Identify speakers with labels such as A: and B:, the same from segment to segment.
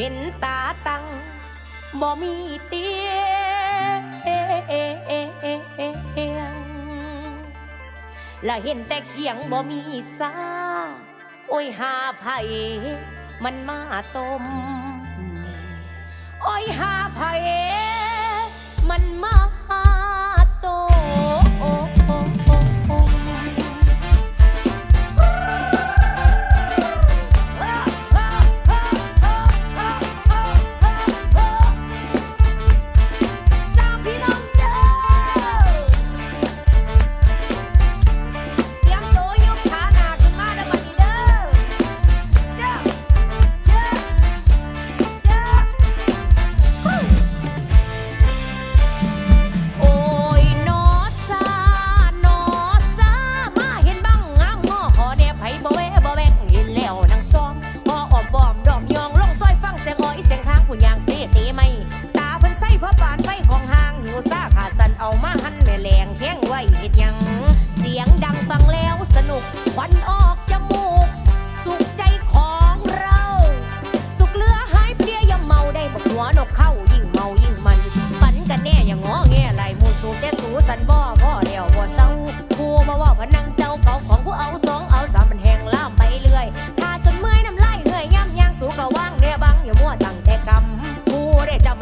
A: เห็นตาตั้งบ่มีเตียงและเห็นแต่เขียงบ่มีสาโอ้ยหาไผ่มันมาต้ม โอ้ยหาไผ่มันมา เที่ยวมัวตั้งแต่กำผู้ได้จำ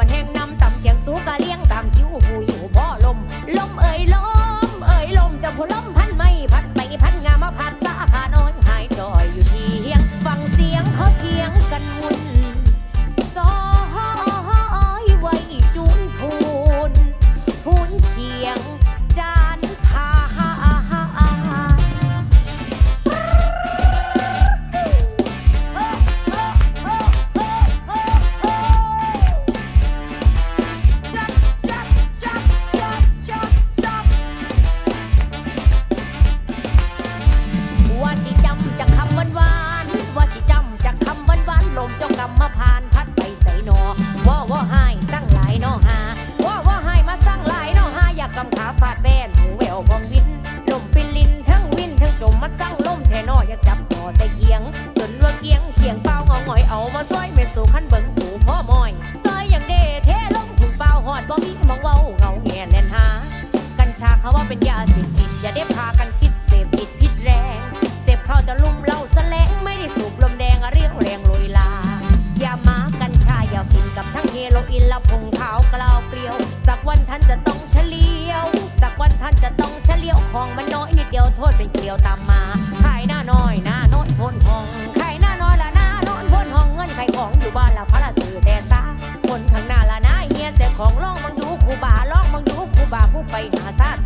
A: เฮโรอีนละผงขาวกล่าวเปลี่ยว สักวันท่านจะต้องเฉลียว สักวันท่านจะต้องเฉลียวของมันน้อยนิดเดียวโทษเป็นเกลียวตามมาขายหน้าน้อยหน้าโน้นพ้นห้องขายหน้าน้อยละหน้าโน้นพ้นห้องเงินไขของอยู่บ้านละพระละสื่อแต่ตาคนข้างหน้าละหน้าเฮียเสียของล่องมังดูคูบาล่องมังดูคูบาผู้ไปหาซาต